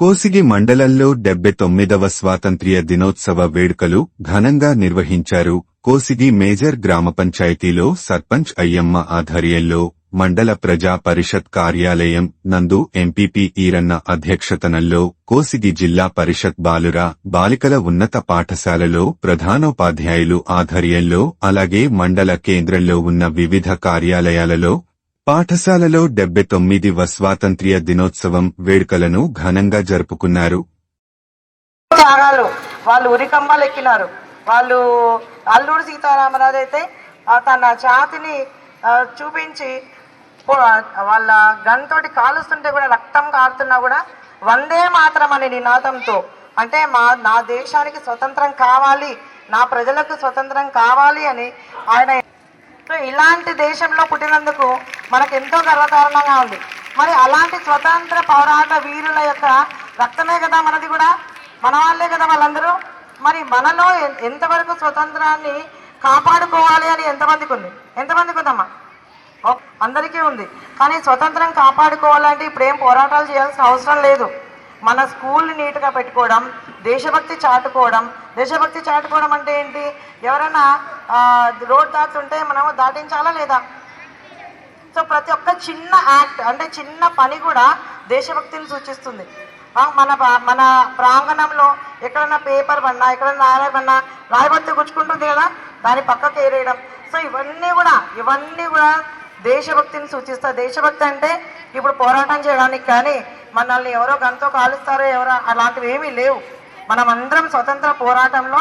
కోసిగి మండలంలో డెబ్బె తొమ్మిదవ స్వాతంత్ర్య దినోత్సవ వేడుకలు ఘనంగా నిర్వహించారు. కోసిగి మేజర్ గ్రామ పంచాయతీలో సర్పంచ్ అయ్యమ్మ ఆధ్వర్యంలో మండల ప్రజా పరిషత్ కార్యాలయం నందు ఎంపీపీ ఈరన్న అధ్యక్షతనంలో కోసిగి జిల్లా పరిషత్ బాలుర బాలికల ఉన్నత పాఠశాలలో ప్రధానోపాధ్యాయులు ఆధ్వర్యంలో అలాగే మండల కేంద్రంలో ఉన్న వివిధ కార్యాలయాలలో పాఠశాలలో డెబ్బె తొమ్మిదివ స్వాతంత్ర్య దినోత్సవం వేడుకలను ఘనంగా జరుపుకున్నారు. త్యాగాలు వాళ్ళు ఉరికమ్మలు ఎక్కినారు. వాళ్ళు అల్లుడు సీతారామరాజు అయితే తన ఛాతిని చూపించి వాళ్ళ గన్ తోటి కాలుస్తుంటే కూడా రక్తం కారుతున్నా కూడా వందే మాత్రం అనే నినాదంతో అంటే మా నా దేశానికి స్వతంత్రం కావాలి నా ప్రజలకు స్వతంత్రం కావాలి అని ఆయన సో ఇలాంటి దేశంలో పుట్టినందుకు మనకు ఎంతో గర్వకారణంగా ఉంది. మరి అలాంటి స్వతంత్ర పోరాట వీరుల యొక్క రక్తమే కదా మనది కూడా? మన వాళ్ళే కదా వాళ్ళందరూ? మరి మనలో ఎంతవరకు స్వతంత్రాన్ని కాపాడుకోవాలి అని ఎంతమందికి ఉంది? ఎంతమందికి ఉందమ్మా? ఓ, అందరికీ ఉంది. కానీ స్వతంత్రం కాపాడుకోవాలంటే ఇప్పుడు ఏం పోరాటాలు చేయాల్సిన అవసరం లేదు. మన స్కూల్ని నీట్గా పెట్టుకోవడం దేశభక్తి చాటుకోవడం దేశభక్తి చాటుకోవడం అంటే ఏంటి? ఎవరైనా రోడ్ దాటుతుంటే మనము దాటించాలా లేదా? సో ప్రతి ఒక్క చిన్న యాక్ట్ అంటే చిన్న పని కూడా దేశభక్తిని సూచిస్తుంది. మన మన ప్రాంగణంలో ఎక్కడన్నా పేపర్ పడినా ఎక్కడన్నా రాయబడినా రాయబడితే గుచ్చుకుంటుంది కదా దాని పక్కకు ఏరేయడం. సో ఇవన్నీ కూడా ఇవన్నీ కూడా దేశభక్తిని సూచిస్తా దేశభక్తి అంటే ఇప్పుడు పోరాటం చేయడానికి కానీ మనల్ని ఎవరో గంతో కాలుస్తారో ఎవరో అలాంటివి ఏమీ లేవు. మనం అందరం స్వతంత్ర పోరాటంలో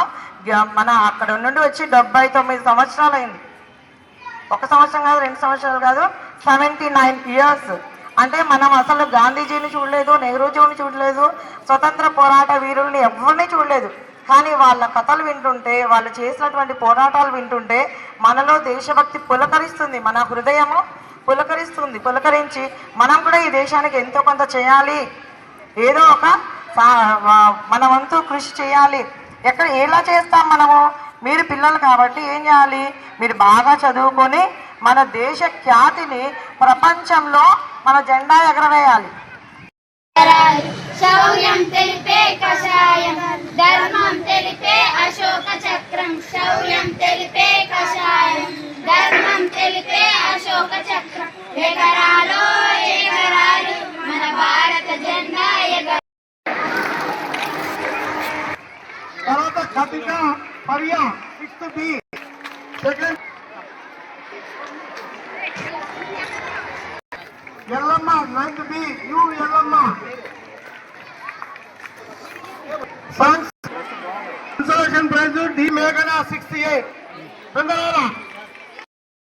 గ- మన అక్కడ నుండి వచ్చి డెబ్బై తొమ్మిది సంవత్సరాలు అయింది ఒక సంవత్సరం కాదు రెండు సంవత్సరాలు కాదు సెవెంటీ నైన్ ఇయర్స్ అంటే మనం అసలు గాంధీజీని చూడలేదు నెహ్రూజీని చూడలేదు స్వతంత్ర పోరాట వీరుల్ని ఎవరిని చూడలేదు. కానీ వాళ్ళ కథలు వింటుంటే వాళ్ళు చేసినటువంటి పోరాటాలు వింటుంటే మనలో దేశభక్తి పులకరిస్తుంది మన హృదయము పులకరిస్తుంది పులకరించి మనం కూడా ఈ దేశానికి ఎంతో కొంత చేయాలి. ఏదో ఒక మన వంతు కృషి చేయాలి. ఎక్కడ ఎలా చేస్తాం మనము? మీరు పిల్లలు కాబట్టి ఏం చేయాలి? మీరు బాగా చదువుకొని మన దేశ ఖ్యాతిని ప్రపంచంలో మన జెండా ఎగరవేయాలి. శౌర్యం తెలిపే కషాయం ధర్మం తెలిపే అశోక చక్రం శౌర్యం తెలిపే కషాయం ధర్మం తెలిపే అశోక చక్రం. ఎగరాలో ఎగరాలి మన భారత జెండా ఎగ తర్వాత Maria, 6th Second. Yellamma, 9th You Yellamma. Songs. Consolation Prize D. Megana, 68. Bengalala.